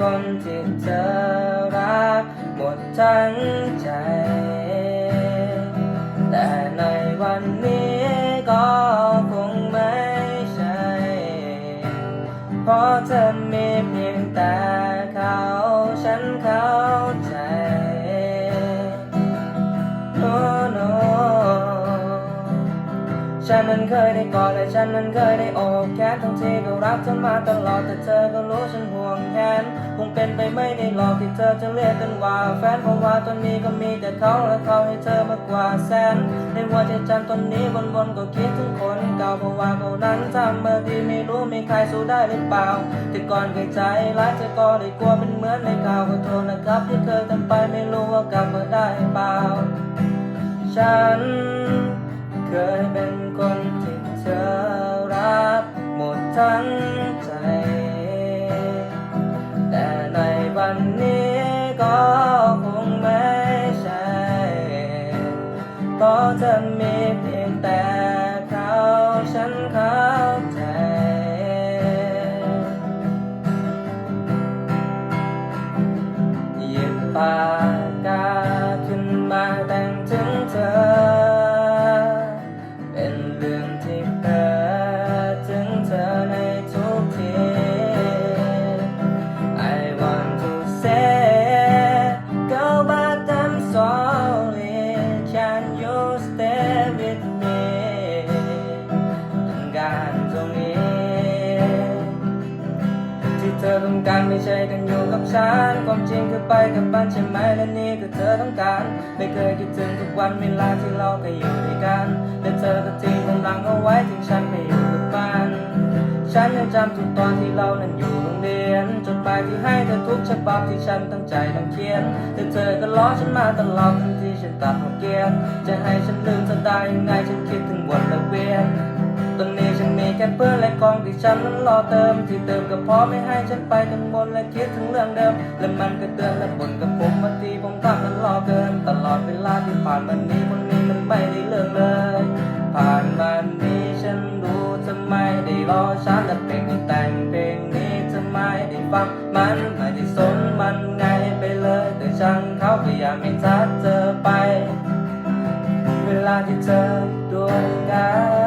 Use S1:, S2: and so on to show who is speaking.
S1: คนที่เธอรักหมดทั้งใจ แต่ในวันนี้ ฉันเคยได้กอดและฉันนั้นเคยได้โอบแขนทั้งที่ก็รักเธอมาตลอดแต่เธอก็รู้ฉันห่วงแขนคงเป็นไปไม่ได้หรอกที่เธอจะเรียกกันว่าแฟนเพราะว่าตอนนี้ก็มีแต่เขาและเขาให้เธอมากกว่าแสนในหัวใจฉันตอนนี้วนๆก็คิดถึงคนเก่าเพราะว่าเขานั้นทำเมื่อที่ไม่รู้มีใครสู้ได้หรือเปล่า แต่ก่อนเคยใจร้ายเธอก็ได้กลัวเป็นเหมือนในข่าวขอโทษนะครับที่เคยทำไปไม่รู้ว่ากลับมาได้เปล่าฉัน เคยเป็นคนที่เธอรักหมดทั้งใจ แต่ในวันนี้ก็คงไม่ใช่เพราะเธอมีเพียงแต่เขาฉันเข้าใจยิบป ไม่ใช่กันอยู่กับฉันความจริงคือไปกับบ้านใช่ไหมและนี่คือเธอต้องการ ไม่เคยคิดถึงทุกวันเวลาที่เราเคยอยู่ด้วยกันและเธอก็ทิ้งกำลังเอาไว้ทิ้งฉันไปอยู่กับบ้านฉันยังจำทุกตอนที่เรานั้นอยู่โรงเรียนจดหมายที่ให้เธอทุกฉบับที่ฉันตั้งใจต้องเขียนแต่เธอก็ล้อฉันมาตลอดทั้งที่ฉันตัดหัวเกียนจะให้ฉันลืมเธอได้ยังไงฉันคิดถึงวันละเวียนตอนนี้ ค่เพื่อนและกองที่ฉันนั้นรอเติม ที่เติมก็พอไม่ให้ฉันไปกังวลและคิดถึงเรื่องเดิม และมันก็เตือนและบ่นกับผมบางทีผมทำนั้นรอเกิน ตลอดเวลาที่ผ่านมานี้วันนี้มันไม่ได้เรื่องเลย ผ่านมานี้ฉันรู้ทำไมได้รอฉันแต่เพลงที่แต่งเพลงนี้ทำไมได้ฟังมันไม่ได้สนมันไงไปเลย แต่ช่างเขาพยายามไม่ทัดเธอไป เวลาที่เธอด้วยกัน